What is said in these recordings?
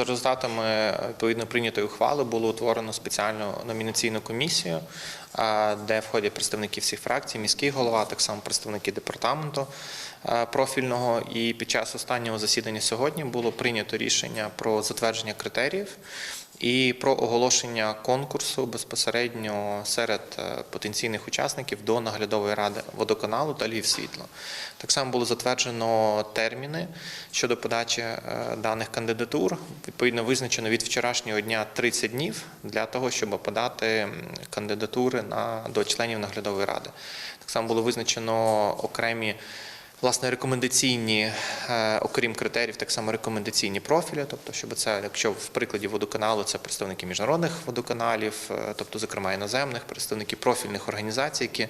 За результатами відповідно прийнятої ухвали було утворено спеціальну номінаційну комісію, де входять представники всіх фракцій, міський голова, так само представники департаменту профільного. І під час останнього засідання сьогодні було прийнято рішення про затвердження критеріїв. І про оголошення конкурсу безпосередньо серед е, потенційних учасників до наглядової ради водоканалу та Львівсвітло. Так само було затверджено терміни щодо подачі е, даних кандидатур. Відповідно, визначено від вчорашнього дня 30 днів для того, щоб подати кандидатури на до членів наглядової ради. Так само було визначено окремі. Власне, рекомендаційні, е, окрім критеріїв, так само рекомендаційні профілі, тобто, щоб це, якщо в прикладі водоканалу це представники міжнародних водоканалів, е, тобто, зокрема іноземних, представники профільних організацій, які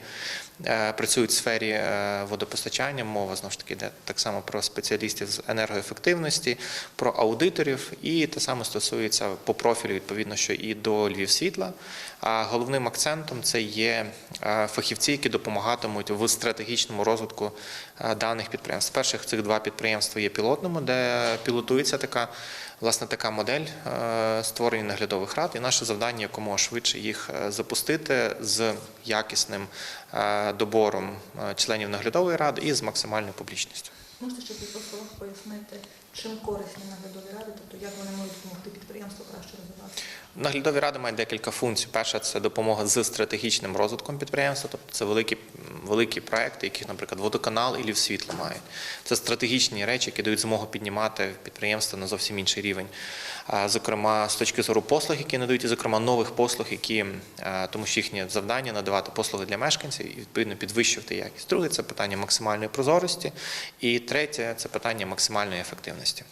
е, працюють в сфері водопостачання, мова знову ж таки йде так само про спеціалістів з енергоефективності, про аудиторів, і те саме стосується по профілю, відповідно, що і до Львівсвітла. А головним акцентом це є фахівці, які допомагатимуть в стратегічному розвитку даних підприємств. Перших цих два підприємства є пілотними, де пілотується така власне така модель е, створення наглядових рад. І наше завдання якомога швидше їх е, запустити з якісним е, добором членів наглядової ради і з максимальною публічністю. Можете ще кількох словах пояснити, чим корисні наглядові ради, тобто як вони можуть допомогти підприємству краще розвиватися? Наглядові ради мають декілька функцій. Перша це допомога з стратегічним розвитком підприємства, тобто це великі, великі проекти, які, наприклад, водоканал і Львівсвітло мають. Це стратегічні речі, які дають змогу піднімати підприємство на зовсім інший рівень. Зокрема, з точки зору послуг, які надають, і зокрема нових послуг, які тому що їхнє завдання надавати послуги для мешканців і відповідно підвищувати якість. Друге це питання максимальної прозорості, і третє це питання максимальної ефективності.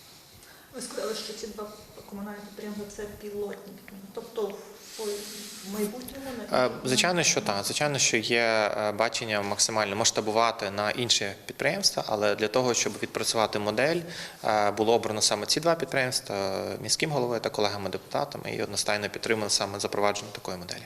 Ви сказали, що ці два комунальні підприємства це пілотні. Тобто в майбутньому Е, Звичайно, що так. Звичайно, що є е, бачення максимально масштабувати на інші підприємства, але для того, щоб відпрацювати модель, е, було обрано саме ці два підприємства міським головою та колегами-депутатами і одностайно підтримали саме запровадження такої моделі.